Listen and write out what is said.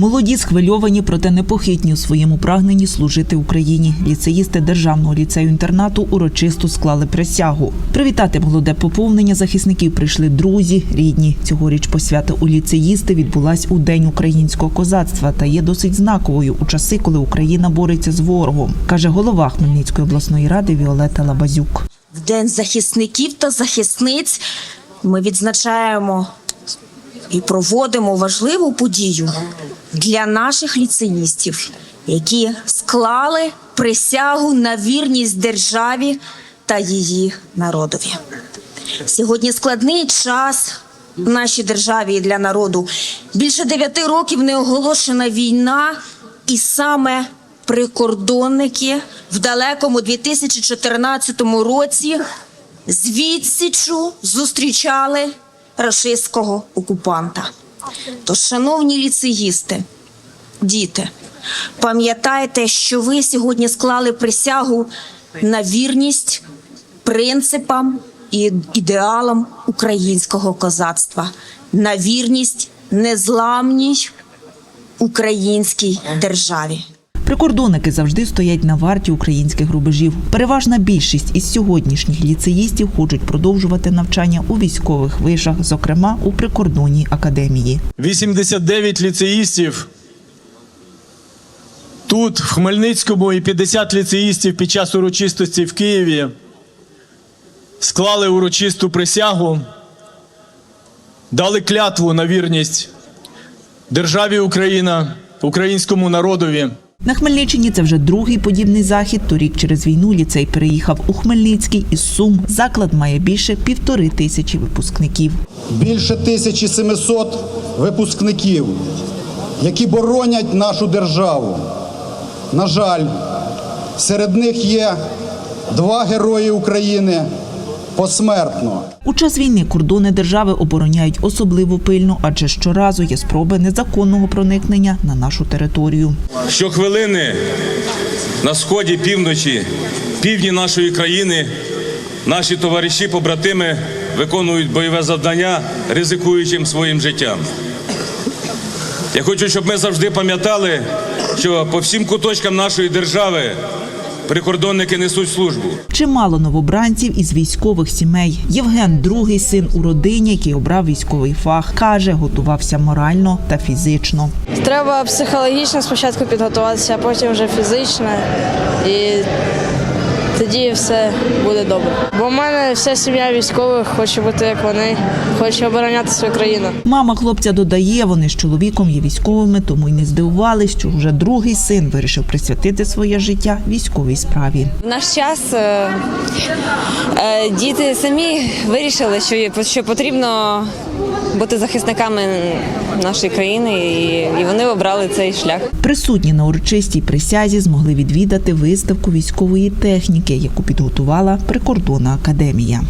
Молоді схвильовані, проте непохитні у своєму прагненні служити Україні. Ліцеїсти державного ліцею інтернату урочисто склали присягу. Привітати молоде поповнення захисників прийшли друзі, рідні. Цьогоріч посвята у ліцеїсти відбулась у день українського козацтва та є досить знаковою у часи, коли Україна бореться з ворогом, каже голова Хмельницької обласної ради Віолета Лабазюк. В День захисників та захисниць ми відзначаємо і проводимо важливу подію для наших ліцеїстів, які склали присягу на вірність державі та її народові. Сьогодні складний час в нашій державі і для народу. Більше дев'яти років не оголошена війна, і саме прикордонники в далекому 2014 році з відсічу зустрічали рашистського окупанта. Тож, шановні ліцеїсти, діти, пам'ятайте, що ви сьогодні склали присягу на вірність принципам і ідеалам українського козацтва, на вірність незламній українській державі. Прикордонники завжди стоять на варті українських рубежів. Переважна більшість із сьогоднішніх ліцеїстів хочуть продовжувати навчання у військових вишах, зокрема у прикордонній академії. 89 ліцеїстів тут, в Хмельницькому, і 50 ліцеїстів під час урочистості в Києві склали урочисту присягу, дали клятву на вірність державі Україна, українському народові. На Хмельниччині це вже другий подібний захід. Торік через війну ліцей переїхав у Хмельницький із Сум. Заклад має більше півтори тисячі випускників. більше 1700 випускників, які боронять нашу державу. На жаль, серед них є два герої України посмертно. У час війни кордони держави обороняють особливо пильно, адже щоразу є спроби незаконного проникнення на нашу територію. Щохвилини на сході, півночі, півдні нашої країни наші товариші, побратими виконують бойове завдання, ризикуючим своїм життям. Я хочу, щоб ми завжди пам'ятали, що по всім куточкам нашої держави прикордонники несуть службу. Чимало новобранців із військових сімей. Євген, другий син у родині, який обрав військовий фах, каже, готувався морально та фізично. Треба психологічно спочатку підготуватися, а потім вже фізично. І тоді все буде добре. Бо в мене вся сім'я військових хоче бути як вони, хоче обороняти свою країну. Мама хлопця додає, вони з чоловіком є військовими, тому й не здивувались, що вже другий син вирішив присвятити своє життя військовій справі. В наш час е, е, діти самі вирішили, що, що потрібно бути захисниками нашої країни, і, вони обрали цей шлях. Присутні на урочистій присязі змогли відвідати виставку військової техніки, яку підготувала прикордонна академія.